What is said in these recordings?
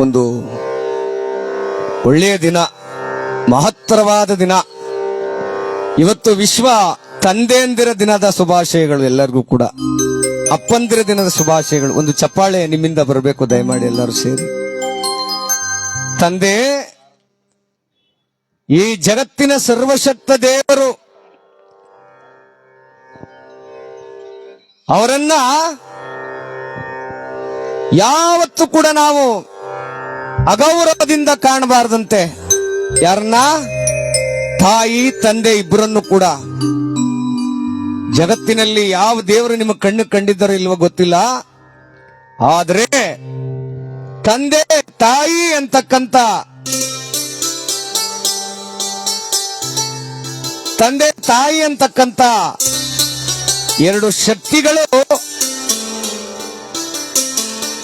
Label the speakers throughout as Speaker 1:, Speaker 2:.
Speaker 1: ಒಂದು ಒಳ್ಳೆಯ ದಿನ, ಮಹತ್ತರವಾದ ದಿನ. ಇವತ್ತು ವಿಶ್ವ ತಂದೆಯಂದಿರ ದಿನದ ಶುಭಾಶಯಗಳು ಎಲ್ಲರಿಗೂ ಕೂಡ. ಅಪ್ಪಂದಿರ ದಿನದ ಶುಭಾಶಯಗಳು. ಒಂದು ಚಪ್ಪಾಳೆ ನಿಮ್ಮಿಂದ ಬರಬೇಕು, ದಯಮಾಡಿ ಎಲ್ಲರೂ ಸೇರಿ. ತಂದೆ, ಈ ಜಗತ್ತಿನ ಸರ್ವಶಕ್ತ ದೇವರು ಅವರನ್ನ ಯಾವತ್ತೂ ಕೂಡ ನಾವು ಅಗೌರವದಿಂದ ಕಾಣಬಾರದಂತೆ. ಯಾರನ್ನ? ತಾಯಿ, ತಂದೆ ಇಬ್ಬರನ್ನು ಕೂಡ. ಜಗತ್ತಿನಲ್ಲಿ ಯಾವ ದೇವರು ನಿಮ್ಮ ಕಣ್ಣು ಕಂಡಿದ್ದಾರೋ ಇಲ್ವೋ ಗೊತ್ತಿಲ್ಲ. ಆದ್ರೆ, ತಂದೆ, ತಾಯಿ ಅಂತಕ್ಕಂತ ತಂದೆ, ತಾಯಿ ಅಂತಕ್ಕಂತ ಎರಡು ಶಕ್ತಿಗಳು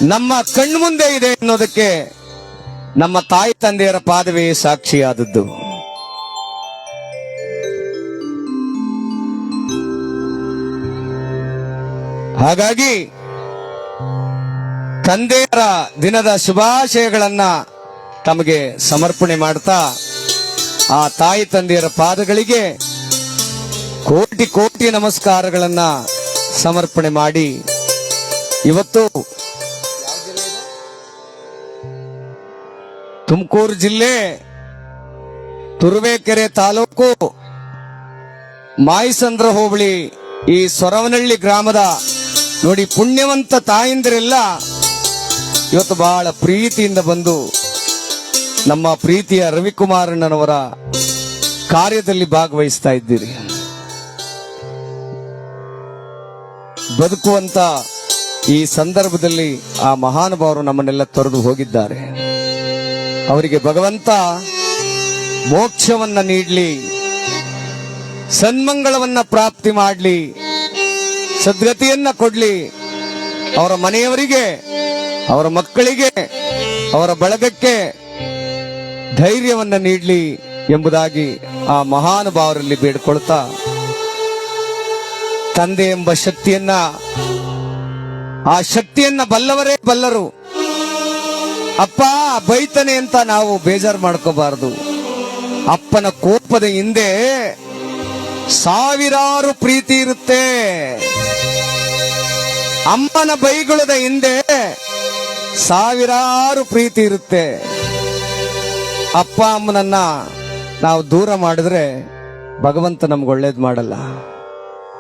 Speaker 1: ನಮ್ಮ ಕಣ್ಮುಂದೆ ಇದೆ ಅನ್ನೋದಕ್ಕೆ ನಮ್ಮ ತಾಯಿ ತಂದೆಯರ ಪಾದವೇ ಸಾಕ್ಷಿಯಾದದ್ದು. ಹಾಗಾಗಿ ತಂದೆಯರ ದಿನದ ಶುಭಾಶಯಗಳನ್ನ ತಮಗೆ ಸಮರ್ಪಣೆ ಮಾಡ್ತಾ ಆ ತಾಯಿ ತಂದೆಯರ ಪಾದಗಳಿಗೆ ಕೋಟಿ ಕೋಟಿ ನಮಸ್ಕಾರಗಳನ್ನ ಸಮರ್ಪಣೆ ಮಾಡಿ ಇವತ್ತು ತುಮಕೂರು ಜಿಲ್ಲೆ ತುರುವೇಕೆರೆ ತಾಲೂಕು ಮಾಯಿಸಂದ್ರ ಹೋಬಳಿ ಈ ಸೊರವನಹಳ್ಳಿ ಗ್ರಾಮದ ನೋಡಿ ಪುಣ್ಯವಂತ ತಾಯಂದಿರೆಲ್ಲ ಇವತ್ತು ಬಹಳ ಪ್ರೀತಿಯಿಂದ ಬಂದು ನಮ್ಮ ಪ್ರೀತಿಯ ರವಿಕುಮಾರಣ್ಣನವರ ಕಾರ್ಯದಲ್ಲಿ ಭಾಗವಹಿಸ್ತಾ ಇದ್ದೀರಿ. ಬದುಕುವಂತ ಈ ಸಂದರ್ಭದಲ್ಲಿ ಆ ಮಹಾನುಭಾವರು ನಮ್ಮನ್ನೆಲ್ಲ ತೊರೆದು ಹೋಗಿದ್ದಾರೆ. ಅವರಿಗೆ ಭಗವಂತ ಮೋಕ್ಷವನ್ನ ನೀಡಲಿ, ಸನ್ಮಂಗಳವನ್ನ ಪ್ರಾಪ್ತಿ ಮಾಡಲಿ, ಸದ್ಗತಿಯನ್ನ ಕೊಡ್ಲಿ. ಅವರ ಮನೆಯವರಿಗೆ, ಅವರ ಮಕ್ಕಳಿಗೆ, ಅವರ ಬಳಗಕ್ಕೆ ಧೈರ್ಯವನ್ನ ನೀಡಲಿ ಎಂಬುದಾಗಿ ಆ ಮಹಾನುಭಾವರಲ್ಲಿ ಬೇಡ್ಕೊಳ್ತಾ, ತಂದೆ ಎಂಬ ಶಕ್ತಿಯನ್ನ, ಆ ಶಕ್ತಿಯನ್ನ ಬಲ್ಲವರೇ ಬಲ್ಲರು. ಅಪ್ಪ, ಬೈತಾನೆ ಅಂತ ನಾವು ಬೇಜಾರು ಮಾಡ್ಕೋಬಾರದು. ಅಪ್ಪನ ಕೋಪದ ಹಿಂದೆ ಸಾವಿರಾರು ಪ್ರೀತಿ ಇರುತ್ತೆ. ಅಮ್ಮನ ಬೈಗುಳದ ಹಿಂದೆ ಸಾವಿರಾರು ಪ್ರೀತಿ ಇರುತ್ತೆ. ಅಪ್ಪ, ಅಮ್ಮನನ್ನ ನಾವು ದೂರ ಮಾಡಿದ್ರೆ ಭಗವಂತ ನಮ್ಗೆ ಒಳ್ಳೇದು ಮಾಡಲ್ಲ.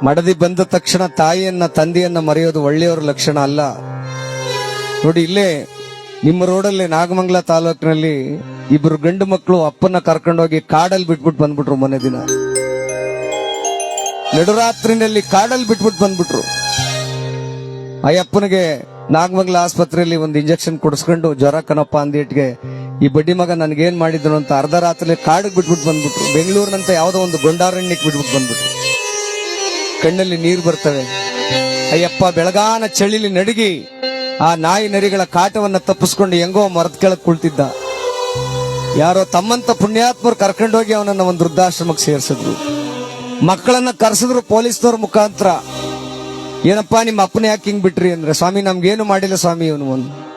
Speaker 1: ಮಡದಿ ಬಂದ ತಕ್ಷಣ ತಾಯಿಯನ್ನ, ತಂದೆಯನ್ನ ಮರೆಯೋದು ಒಳ್ಳೆಯವರ ಲಕ್ಷಣ ಅಲ್ಲ. ನೋಡಿ, ಇಲ್ಲೇ ನಿಮ್ಮ ರೋಡಲ್ಲಿ ನಾಗಮಂಗಲ ತಾಲೂಕಿನಲ್ಲಿ ಇಬ್ಬರು ಗಂಡು ಮಕ್ಕಳು ಅಪ್ಪನ ಕರ್ಕೊಂಡೋಗಿ ಕಾಡಲ್ಲಿ ಬಿಟ್ಬಿಟ್ಟು ಬಂದ್ಬಿಟ್ರು ಮೊನ್ನೆ ದಿನ. ನಡುರಾತ್ರಿನಲ್ಲಿ ಕಾಡಲ್ಲಿ ಬಿಟ್ಬಿಟ್ಟು ಬಂದ್ಬಿಟ್ರು. ಅಯ್ಯಪ್ಪನಿಗೆ ಅಪ್ಪನಿಗೆ ನಾಗಮಂಗಲ ಆಸ್ಪತ್ರೆಯಲ್ಲಿ ಒಂದು ಇಂಜೆಕ್ಷನ್ ಕೊಡಿಸ್ಕೊಂಡು ಜ್ವರ ಕಣಪ್ಪ ಅಂದಿಟ್ಗೆ ಈ ಬಡ್ಡಿ ಮಗ ನನ್ಗೇನ್ ಮಾಡಿದ್ರು ಅಂತ ಅರ್ಧ ರಾತ್ರಿ ಕಾಡಿಗೆ ಬಿಟ್ಬಿಟ್ಟು ಬಂದ್ಬಿಟ್ರು. ಬೆಂಗಳೂರಿನಂತ ಯಾವುದೋ ಒಂದು ಗೊಂಡಾರಣ್ಯಕ್ಕೆ ಬಿಟ್ಬಿಟ್ಟು ಬಂದ್ಬಿಟ್ರು. ಕಣ್ಣಲ್ಲಿ ನೀರು ಬರ್ತವೆ. ಅಯ್ಯಪ್ಪ, ಬೆಳಗಾನ ಚಳಿಲಿ ನಡುಗಿ ಆ ನಾಯಿ ನರಿಗಳ ಕಾಟವನ್ನ ತಪ್ಪಿಸ್ಕೊಂಡು ಹೆಂಗೋ ಮರದ ಕೆಳಗೆ ಕುಳಿತಿದ್ದ. ಯಾರೋ ತಮ್ಮಂತ ಪುಣ್ಯಾತ್ಮರು ಕರ್ಕೊಂಡೋಗಿ ಅವನನ್ನ ಒಂದು ವೃದ್ಧಾಶ್ರಮಕ್ಕೆ ಸೇರಿಸಿದ್ರು. ಮಕ್ಕಳನ್ನ ಕರೆಸಿದ್ರು ಪೊಲೀಸ್ನವ್ರ ಮುಖಾಂತರ. ಏನಪ್ಪಾ, ನಿಮ್ಮ ಅಪ್ಪನ ಯಾಕೆ ಹಿಂಗ್ ಬಿಟ್ರಿ ಅಂದ್ರೆ, ಸ್ವಾಮಿ, ನಮ್ಗೇನು ಮಾಡಿಲ್ಲ ಸ್ವಾಮಿ ಇವನು ಒಂದು.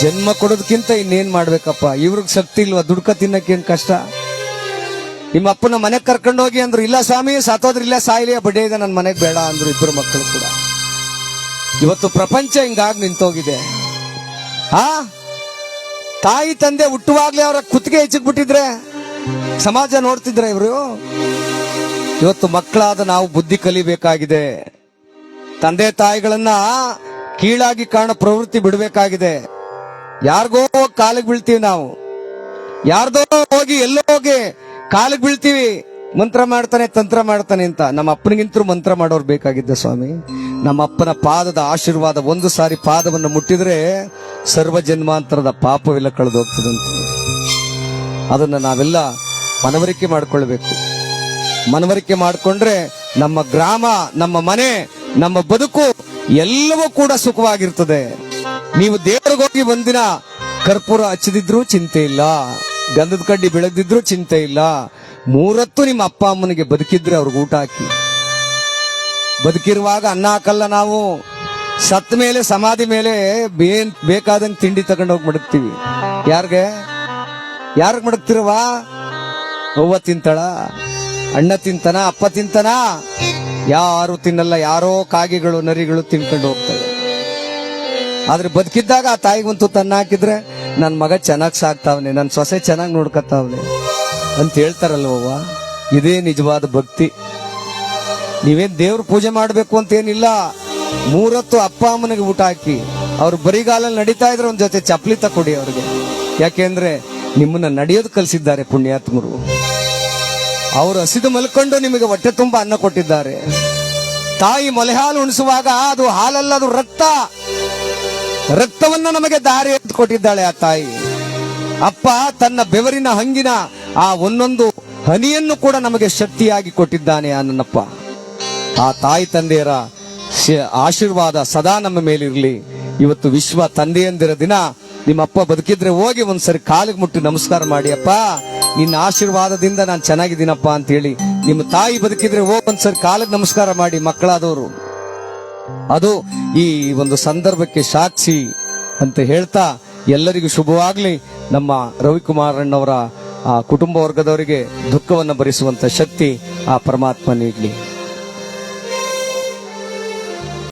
Speaker 1: ಜನ್ಮ ಕೊಡೋದಕ್ಕಿಂತ ಇನ್ನೇನ್ ಮಾಡ್ಬೇಕಪ್ಪ? ಇವ್ರಿಗೆ ಶಕ್ತಿ ಇಲ್ವಾ? ದುಡ್ಕ ತಿನ್ನಕ್ಕೇನ್ ಕಷ್ಟ? ನಿಮ್ಮ ಅಪ್ಪನ ಮನೆಗೆ ಕರ್ಕೊಂಡೋಗಿ ಅಂದ್ರು, ಇಲ್ಲ ಸ್ವಾಮಿ ಸಾತೋದ್ರಿಲ್ಲ ಸಾಯಿಲಿಯ ಸಾಯ್ಲಿ ಬಡ್ಡೆ ಇದೆ ನನ್ನ ಮನೆಗೆ ಬೇಡ ಅಂದ್ರು ಇಬ್ಬರು ಮಕ್ಕಳು ಕೂಡ. ಇವತ್ತು ಪ್ರಪಂಚ ಹಿಂಗಾಗಿ ನಿಂತೋಗಿದೆ. ಆ? ತಾಯಿ ತಂದೆ ಹುಟ್ಟುವಾಗ್ಲೇ ಅವರ ಕುತ್ತಿಗೆ ಹೆಚ್ಚಿಗ್ಬಿಟ್ಟಿದ್ರೆ ಸಮಾಜ ನೋಡ್ತಿದ್ರೆ ಇವರು? ಇವತ್ತು ಮಕ್ಕಳಾದ ನಾವು ಬುದ್ಧಿ ಕಲಿಬೇಕಾಗಿದೆ. ತಂದೆ ತಾಯಿಗಳನ್ನ ಕೀಳಾಗಿ ಕಾಣೋ ಪ್ರವೃತ್ತಿ ಬಿಡಬೇಕಾಗಿದೆ. ಯಾರಿಗೋ ಕಾಲಿಗೆ ಬೀಳ್ತೀವಿ ನಾವು. ಯಾರ್ದೋ ಹೋಗಿ ಎಲ್ಲೋ ಹೋಗಿ ಕಾಲಿಗೆ ಬೀಳ್ತೀವಿ. ಮಂತ್ರ ಮಾಡ್ತಾನೆ, ತಂತ್ರ ಮಾಡ್ತಾನೆ ಅಂತ. ನಮ್ಮ ಅಪ್ಪನಿಗಿಂತರೂ ಮಂತ್ರ ಮಾಡೋರು ಬೇಕಾಗಿದ್ದ ಸ್ವಾಮಿ. ನಮ್ಮ ಅಪ್ಪನ ಪಾದದ ಆಶೀರ್ವಾದ ಒಂದು ಸಾರಿ ಪಾದವನ್ನು ಮುಟ್ಟಿದ್ರೆ ಸರ್ವ ಜನ್ಮಾಂತರದ ಪಾಪವೆಲ್ಲ ಕಳೆದು ಹೋಗ್ತದಂತ ಅದನ್ನ ನಾವೆಲ್ಲ ಮನವರಿಕೆ ಮಾಡಿಕೊಳ್ಬೇಕು. ಮನವರಿಕೆ ಮಾಡಿಕೊಂಡ್ರೆ ನಮ್ಮ ಗ್ರಾಮ, ನಮ್ಮ ಮನೆ, ನಮ್ಮ ಬದುಕು ಎಲ್ಲವೂ ಕೂಡ ಸುಖವಾಗಿರ್ತದೆ. ನೀವು ದೇವರಿಗೋಗಿ ಒಂದಿನ ಕರ್ಪೂರ ಹಚ್ಚದಿದ್ರೂ ಚಿಂತೆ ಇಲ್ಲ. ಗಂಧದ ಕಡ್ಡಿ ಬೆಳೆದಿದ್ರೂ ಚಿಂತೆ ಇಲ್ಲ. ಮೂರತ್ತು ನಿಮ್ಮ ಅಪ್ಪ ಅಮ್ಮನಿಗೆ ಬದುಕಿದ್ರೆ ಅವ್ರಿಗೆ ಊಟ ಹಾಕಿ. ಬದುಕಿರುವಾಗ ಅನ್ನ ಹಾಕಲ್ಲ ನಾವು. ಸತ್ತ ಮೇಲೆ, ಸಮಾಧಿ ಮೇಲೆ ಬೇನ್ ಬೇಕಾದಂಗ್ ತಿಂಡಿ ತಗೊಂಡೋಗಿ ಮಡಗ್ತೀವಿ. ಯಾರ್ಗೆ? ಯಾರಿಗೆ ಮಡಗ್ತಿರವ ಅವ್ವ ತಿಂತಾಳ? ಅಣ್ಣ ತಿಂತಾನ? ಅಪ್ಪ ತಿಂತನ? ಯಾರು ತಿನ್ನಲ್ಲ. ಯಾರೋ ಕಾಗೆಗಳು, ನರಿಗಳು ತಿನ್ಕೊಂಡು ಹೋಗ್ತವೆ ಆದ್ರೆ ಬದುಕಿದ್ದಾಗ ಆ ತಾಯಿಗಂತೂ ತನ್ನ ಹಾಕಿದ್ರೆ ನನ್ನ ಮಗ ಚೆನ್ನಾಗ್ ಸಾಕ್ತಾವ್ನೆ. ನನ್ನ ಸೊಸೆ ಚೆನ್ನಾಗ್ ನೋಡ್ಕತ್ತಾವ್ನೆ ಅಂತ ಹೇಳ್ತಾರಲ್ವವ್ವ ಇದೇ ನಿಜವಾದ ಭಕ್ತಿ. ನೀವೇನ್ ದೇವ್ರ ಪೂಜೆ ಮಾಡಬೇಕು ಅಂತ ಏನಿಲ್ಲ ಮೂರತ್ತು ಅಪ್ಪ ಅಮ್ಮನಿಗೆ ಊಟ ಹಾಕಿ. ಅವ್ರು ಬರಿಗಾಲಲ್ಲಿ ನಡೀತಾ ಇದ್ರೆ ಒಂದ್ ಜೊತೆ ಚಪ್ಪಲಿ ತಕೊಡಿ ಅವ್ರಿಗೆ. ಯಾಕೆಂದ್ರೆ ನಿಮ್ಮನ್ನ ನಡೆಯೋದು ಕಲಿಸಿದ್ದಾರೆ ಪುಣ್ಯಾತ್ಮರು. ಅವರು ಹಸಿದು ಮಲ್ಕೊಂಡು ನಿಮಗೆ ಹೊಟ್ಟೆ ತುಂಬ ಅನ್ನ ಕೊಟ್ಟಿದ್ದಾರೆ. ತಾಯಿ ಮೊಲೆ ಹಾಲು ಉಣಿಸುವಾಗ ಅದು ಹಾಲಲ್ಲ ಅದು ರಕ್ತ. ರಕ್ತವನ್ನ ನಮಗೆ ದಾರಿ ಕೊಟ್ಟಿದ್ದಾಳೆ ಆ ತಾಯಿ. ಅಪ್ಪ ತನ್ನ ಬೆವರಿನ ಹಂಗಿನ ಆ ಒಂದೊಂದು ಹನಿಯನ್ನು ಕೂಡ ನಮಗೆ ಶಕ್ತಿಯಾಗಿ ಕೊಟ್ಟಿದ್ದಾನೆ ಆ ನನ್ನಪ್ಪ. ಆ ತಾಯಿ ತಂದೆಯರ ಆಶೀರ್ವಾದ ಸದಾ ನಮ್ಮ ಮೇಲಿರಲಿ. ಇವತ್ತು ವಿಶ್ವ ತಂದೆಯಂದಿರ ದಿನ. ನಿಮ್ಮ ಅಪ್ಪ ಬದುಕಿದ್ರೆ ಹೋಗಿ ಒಂದ್ಸರಿ ಕಾಲಿಗೆ ಮುಟ್ಟಿ ನಮಸ್ಕಾರ ಮಾಡಿ, ಅಪ್ಪ. ನಿನ್ನ ಆಶೀರ್ವಾದದಿಂದ ನಾನು ಚೆನ್ನಾಗಿದ್ದೀನಪ್ಪ ಅಂತ ಹೇಳಿ ನಿಮ್ಮ ತಾಯಿ ಬದುಕಿದ್ರೆ ಹೋಗಿ ಒಂದ್ಸರಿ ಕಾಲಿಗೆ ನಮಸ್ಕಾರ ಮಾಡಿ, ಮಕ್ಕಳಾದವರು. ಅದು ಈ ಒಂದು ಸಂದರ್ಭಕ್ಕೆ ಸಾಕ್ಷಿ ಅಂತ ಹೇಳ್ತಾ ಎಲ್ಲರಿಗೂ ಶುಭವಾಗಲಿ. ನಮ್ಮ ರವಿಕುಮಾರಣ್ಣವರ ಆ ಕುಟುಂಬ ವರ್ಗದವರಿಗೆ ದುಃಖವನ್ನು ಭರಿಸುವಂಥ ಶಕ್ತಿ ಆ ಪರಮಾತ್ಮ ನೀಡಲಿ.